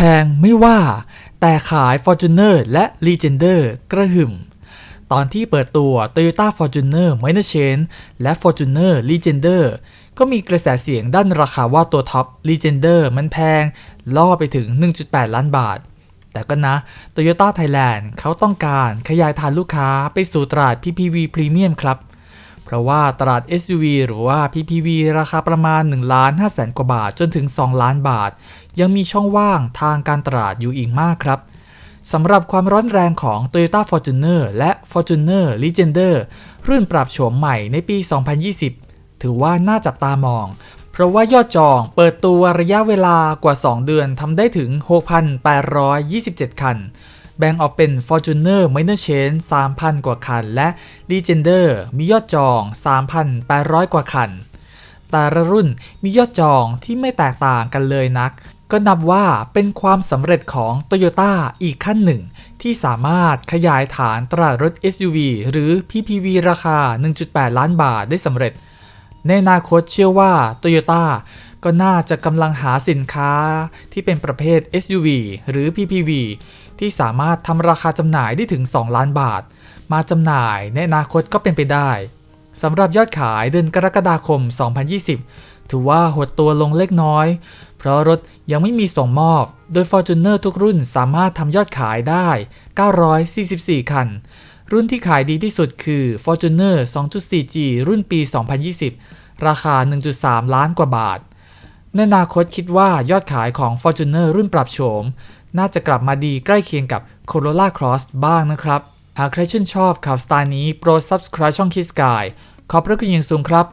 พงไม่ว่า แต่ขาย Fortuner และ Legender กระหึ่ม ตอนที่เปิดตัว Toyota Fortuner Minor Change และ Fortuner Legender ก็มีกระแสเสียงด้านราคาว่าตัวท็อป Legender มันแพง ล่อไปถึง 1.8 ล้านบาท แต่ก็นะ Toyota Thailand เขาต้องการขยายฐานลูกค้าไปสู่ตลาด PPV Premium ครับ เพราะว่าตลาด SUV หรือว่า PPV ราคาประมาณ1ล้าน5แสนกว่าบาทจนถึง 2 ล้านบาท ยังมีช่องว่างทางการตลาดอยู่อีกมากครับสำหรับความร้อนแรงของ Toyota Fortuner และ Fortuner Legender รุ่นปรับโฉมใหม่ในปี 2020 ถือว่าน่าจับตามอง เพราะว่ายอดจองเปิดตัวระยะเวลากว่า 2 เดือนทำได้ถึง 6,827 คัน แบ่งออกเป็น Fortuner Minor Chain 3,000 กว่าคัน และ Legender มียอดจอง 3,800 กว่าคัน แต่ละรุ่นมียอดจองที่ไม่แตกต่างกันเลยนัก ก็นับว่าเป็นความสำเร็จของ Toyota อีกขั้นหนึ่ง ที่สามารถขยายฐานตลาดรถ SUV หรือ PPV ราคา 1.8 ล้านบาทได้สำเร็จ ในอนาคตเชื่อว่า Toyota ก็น่าจะกำลังหาสินค้าที่เป็นประเภท SUV หรือ PPV ที่สามารถทำราคาจำหน่ายได้ถึง 2 ล้านบาท มาจำหน่ายในอนาคตก็เป็นไปได้สำหรับยอดขายเดือนกรกฎาคม 2020 ถือว่าหดตัวลงเล็กน้อย เพราะรถยังไม่มีส่งมอบ โดย Fortuner ทุกรุ่นสามารถทำยอดขายได้ 944 คัน รุ่นที่ขายดีที่สุดคือ Fortuner 2.4G รุ่นปี 2020 ราคา 1.3 ล้านกว่าบาท ในอนาคตคิดว่ายอดขายของ Fortuner รุ่นปรับโฉม น่าจะกลับมาดีใกล้เคียงกับ Corolla Cross บ้างนะครับ หากใครชื่นชอบข่าวสไตล์นี้โปรด subscribe ช่อง Kiss Sky ขอบพระคุณอย่างสูงครับ